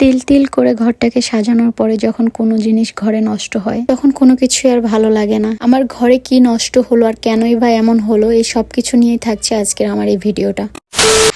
তিল তিল করে ঘরটাকে সাজানোর পরে যখন কোনো জিনিস ঘরে নষ্ট হয়, তখন কোনো কিছু আর ভালো লাগে না। আমার ঘরে কি নষ্ট হলো আর কেনই বা এমন হলো, এই সব কিছু নিয়েই থাকছে আজকের আমার এই ভিডিওটা।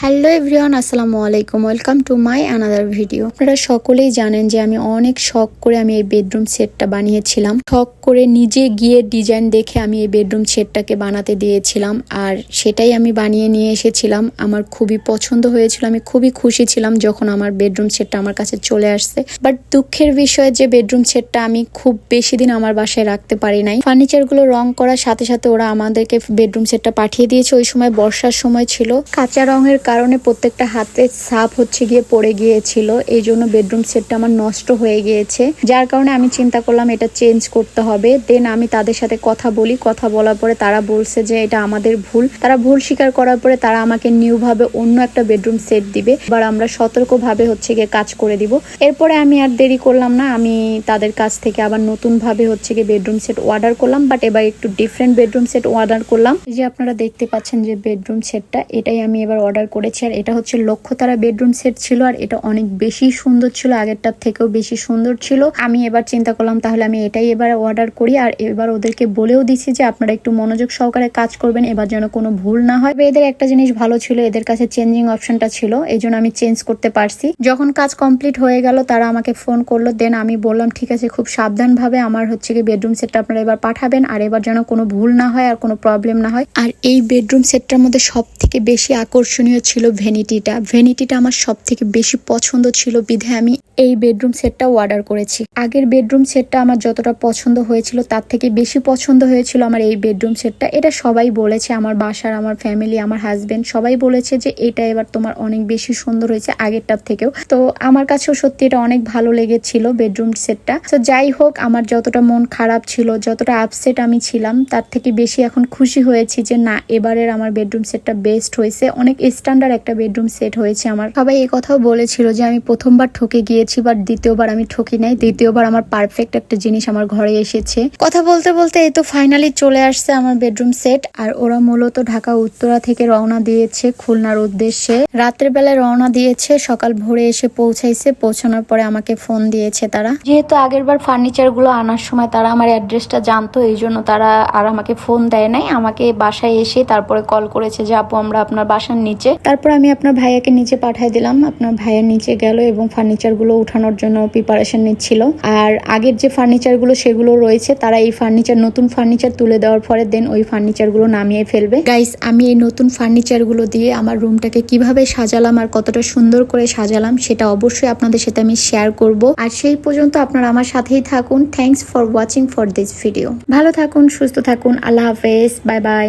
হ্যালো এভরিওয়ান, আসসালামু আলাইকুম। Welcome to my another video. আপনারা সকলেই জানেন যে আমি অনেক শখ করে আমি এই বেডরুম সেটটা বানিয়েছিলাম। শখ করে নিজে গিয়ে ডিজাইন দেখে আমি এই বেডরুম সেটটাকে বানাতে দিয়েছিলাম আর সেটাই আমি বানিয়ে নিয়ে এসেছিলাম। আমার খুবই পছন্দ হয়েছিল, আমি খুবই খুশি ছিলাম যখন আমার বেডরুম সেটটা আমার কাছে চলে আসছে। বাট দুঃখের বিষয় যে বেডরুম সেটটা আমি খুব বেশি দিন আমার বাসায় রাখতে পারি নাই। ফার্নিচারগুলো রং করার সাথে সাথে ওরা আমাদেরকে বেডরুম সেটটা পাঠিয়ে দিয়েছে। ওই সময় বর্ষার সময় ছিল। কাঁচা রঙের কারণে প্রত্যেকটা হাতে সাপ হচ্ছে গিয়ে পড়ে গিয়েছিল। এই জন্য বেডরুম সেটটা আমার নষ্ট হয়ে গিয়েছে। যার কারণে আমি চিন্তা করলাম এটা চেঞ্জ করতে হবে। দেন আমি তাদের সাথে কথা বলি। কথা বলার পরে তারা বলছে যে এটা আমাদের ভুল। তারা ভুল স্বীকার করার পরে তারা আমাকে নিউ ভাবে অন্য একটা বেডরুম সেট দিবে। এবার আমরা সতর্ক ভাবে হচ্ছে গিয়ে কাজ করে দিব। এরপরে আমি আর দেরি করলাম না, আমি তাদের কাছ থেকে আবার নতুন ভাবে হচ্ছে গিয়ে বেডরুম সেট অর্ডার করলাম বাট এবার একটু ডিফারেন্ট বেডরুম সেট অর্ডার করলাম। যে আপনারা দেখতে পাচ্ছেন যে বেডরুম সেটটা এটাই আমি এবার অর্ডার করেছি, আর এটা হচ্ছে লক্ষ্যতারা বেডরুম সেট ছিল, আর এটা অনেক বেশি সুন্দর ছিল, আগেরটার থেকেও বেশি সুন্দর ছিল। আমি এবার চিন্তা করলাম, তাহলে আমি এটাই এবার অর্ডার করি, আর এবার ওদেরকে বলেও দিছি যে আপনারা একটু মনোযোগ সহকারে কাজ করবেন, এবার যেন কোনো ভুল না হয়। এদের একটা জিনিস ভালো ছিল, এদের কাছে চেঞ্জিং অপশনটা ছিল, এই আমি চেঞ্জ করতে পারছি। যখন কাজ কমপ্লিট হয়ে গেল, তারা আমাকে ফোন করল দেন আমি বললাম, ঠিক আছে, খুব সাবধানভাবে আমার হচ্ছে কি বেডরুম সেটটা আপনারা এবার পাঠাবেন, আর এবার যেন কোনো ভুল না হয় আর কোনো প্রবলেম না হয়। আর এই বেডরুম সেটটার মধ্যে সব থেকে বেশি আকর্ষণীয় ছিল ভেনিটিটা ভেনিটিটা আমার সব থেকে বেশি পছন্দ ছিল বিধে আমি এই বেডরুম সেটটা অর্ডার করেছি। আগের বেডরুম সেটটা আমার যতটা পছন্দ হয়েছিল, তার থেকে বেশি পছন্দ হয়েছিল আমার এই বেডরুম সেটটা এটা সবাই বলেছে, আমার বাসার, আমার ফ্যামিলি আমার হাজবেন্ড সবাই বলেছে যে, এটা এবার তোমার অনেক বেশি সুন্দর হয়েছে আগেরটার থেকেও। তো আমার কাছেও সত্যি এটা অনেক ভালো লেগেছিল বেডরুম সেটটা তো যাই হোক, আমার যতটা মন খারাপ ছিল, যতটা আপসেট আমি ছিলাম, তার থেকে বেশি এখন খুশি হয়েছি যে, না, এবারের আমার বেডরুম সেটটা বেস্ট হয়েছে। অনেক স্ট্যান্ডার্ড একটা বেডরুম সেট হয়েছে আমার। সবাই এই কথাও বলেছিল যে, আমি প্রথমবার ঠকে গিয়েছি বাট দ্বিতীয়বার আমি ঠকি নাই। দ্বিতীয়বার আমার পারফেক্ট একটা জিনিস আমার ঘরে এসেছে। কথা বলতে বলতে এই তো ফাইনালি চলে আসছে আমার বেডরুম সেট আর ওরা মূলত ঢাকা, উত্তরা থেকে রওনা দিয়েছে খুলনার উদ্দেশ্যে। রাতের বেলায় রওনা দিয়েছে, সকাল ভোরে এসে পৌঁছাইছে পৌঁছানোর পরে আমাকে ফোন দিয়েছে তারা। যেহেতু আগের বার ফার্নিচারগুলো আনার সময় তারা আমার অ্যাড্রেসটা জানতো এই জন্য তারা আর আমাকে ফোন দেয় নাই। আমাকে বাসায় এসে তারপরে কল করেছে যে আপু আমরা আপনার বাসার নিচে তারপর আমি আপনার ভাইয়াকে নিচে পাঠাই দিলাম। আপনার ভাইয়ের নিচে গেল এবং ফার্নিচারগুলো উঠানোর জন্য প্রিপারেশন নিচ্ছিল। আর আগের যে ফার্নিচারগুলো সেগুলো রয়েছে তারা এই ফার্নিচার নতুন ফার্নিচার তুলে দেওয়ার পরে দেন ওই ফার্নিচারগুলো নামিয়ে ফেলবে। গাইস আমি এই নতুন ফার্নিচারগুলো দিয়ে আমার রুমটাকে কীভাবে সাজালাম আর কতটা সুন্দর করে সাজালাম সেটা অবশ্যই আপনাদের সাথে আমি শেয়ার করব। আর সেই পর্যন্ত আপনারা আমার সাথেই থাকুন। Thanks for watching for this video ভালো থাকুন, সুস্থ থাকুন। আল্লাহ হাফেজ। Bye bye